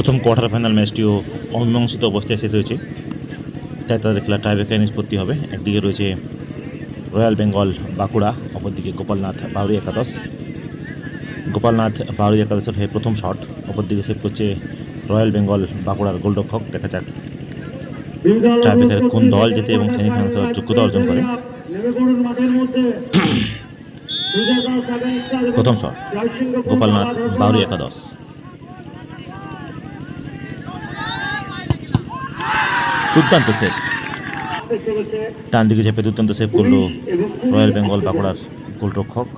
প্রথম quarter final ম্যাচটিও অমীমাংসিত অবস্থায় শেষ হয়েছে। তাই তাদের খেলা টাইব্রেকার নিষ্পত্তি হবে। একদিকে রয়েছে রয়্যাল বেঙ্গল বাঁকুড়া, অপরদিকে গোপালনাথ বাউরি একাদশ। গোপালনাথ বাউরি একাদশের হয়ে প্রথম শট অপরদিকে সেভ করছে রয়্যাল বেঙ্গল বাঁকুড়ার গোলরক্ষক। দেখা যাক টাইব্রেকারে কোন দল যেতে এবং সেমিফাইনাল খেলার যোগ্যতা অর্জন করে। প্রথম শট গোপালনাথ বাউরি একাদশ। দুর্দান্ত সেভ ডান দিকে চেপে দুর্দান্ত সেভ করল রয়্যাল বেঙ্গল বাঁকুড়ার গোলরক্ষক।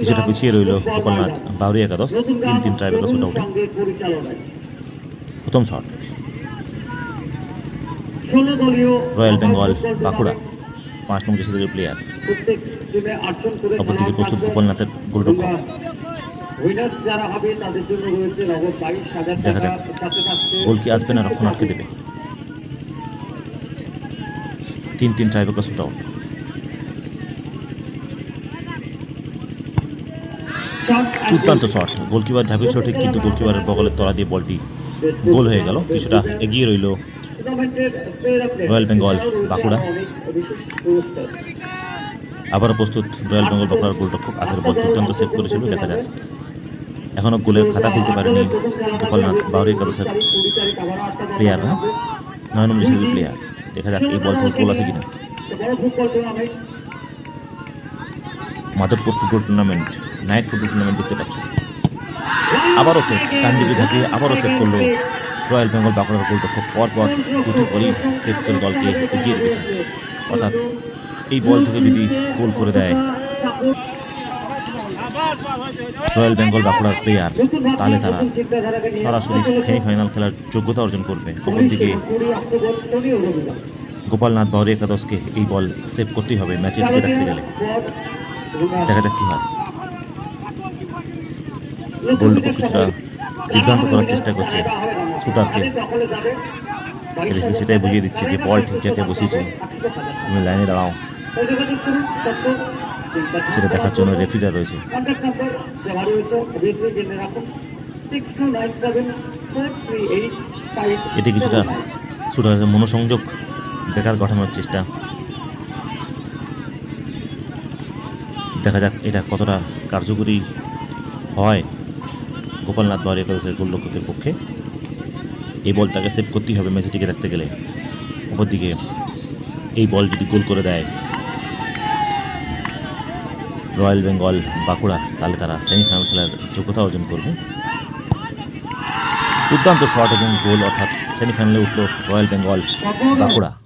কিছুটা পিছিয়ে রইল গোপালনাথ বাউরি একাদশ, তিন তিন ট্রাইবেকার শুট আউটে প্রথম শট রয়্যাল বেঙ্গল বাঁকুড়া, পাঁচ নম্বর প্লেয়ার অপরদিকে প্রস্তুত গোপালনাথের গোলরক্ষক। যাক। গোল কি আসবে না রক্ষণ আটকে দেবে। তিন তিন ট্রাইবেকার শুট আউট দুর্দান্ত শট গোলকিপার ঝাঁপিয়ে ছিল কিন্তু গোলকিপারের বগলের তলা দিয়ে বলটি গোল হয়ে গেল। কিছুটা এগিয়ে রইল রয়্যাল বেঙ্গল বাঁকুড়া। আবারও প্রস্তুত রয়্যাল বেঙ্গল বাঁকুড়ার গোলরক্ষক আগের বল দুর্দান্ত সেভ করেছিল। দেখা যাক। এখনও গোলের খাতা খুলতে পারেনি গোপালনাথ বাউরি একাদশের প্লেয়াররা নয় নম্বর হিসেবে প্লেয়ার দেখা যাক এই বল থেকে গোল আছে কিনা। Madhabpur football tournament night football tournament দেখতে পাচ্ছ। আবারও সেভ ডান দিকে ঝাঁপিয়ে আবারও সেভ করল রয়্যাল বেঙ্গল বাঁকুড়ার গোলরক্ষক। পরপর দুটি বলই সেভ করে দলকে এগিয়ে রেখেছে। অর্থাৎ এই বল থেকে যদি গোল করে দেয় রয়্যাল বেঙ্গল বাঁকুড়ার প্লেয়ার তাহলে তারা সরাসরি সেমিফাইনাল খেলার যোগ্যতা অর্জন করবে। অপরদিকে গোপালনাথ বাউরি একাদশকে এই বল সেভ করতেই হবে ম্যাচে টিকে রাখতে গেলে। দেখা যাক কী হয়। গোলরক্ষক কিছুটা বিভ্রান্ত করার চেষ্টা করছে শুটারকে। সেটাই বুঝিয়ে দিচ্ছে যে বল ঠিক জায়গায় বসিয়েছে। তুমি লাইনে দাঁড়াও। সেটা দেখার জন্য রেফারিরা রয়েছে। এতে কিছুটা শুটারের মনোসংযোগ বেকার গঠানোর চেষ্টা। দেখা যাক এটা কতটা কার্যকরী হয়। গোপালনাথ বাউরি একাদশের গোলরক্ষকের পক্ষে। এই বলটাকে সেভ করতেই হবে ম্যাচে টিকে রাখতে গেলে। অপরদিকে এই বল যদি গোল করে দেয় রয়্যাল বেঙ্গল বাঁকুড়া, তাহলে তারা সেমিফাইনাল খেলার যোগ্যতা অর্জন করবে। দুর্দান্ত শট এবং গোল অর্থাৎ সেমিফাইনালে উঠল রয়্যাল বেঙ্গল বাঁকুড়া।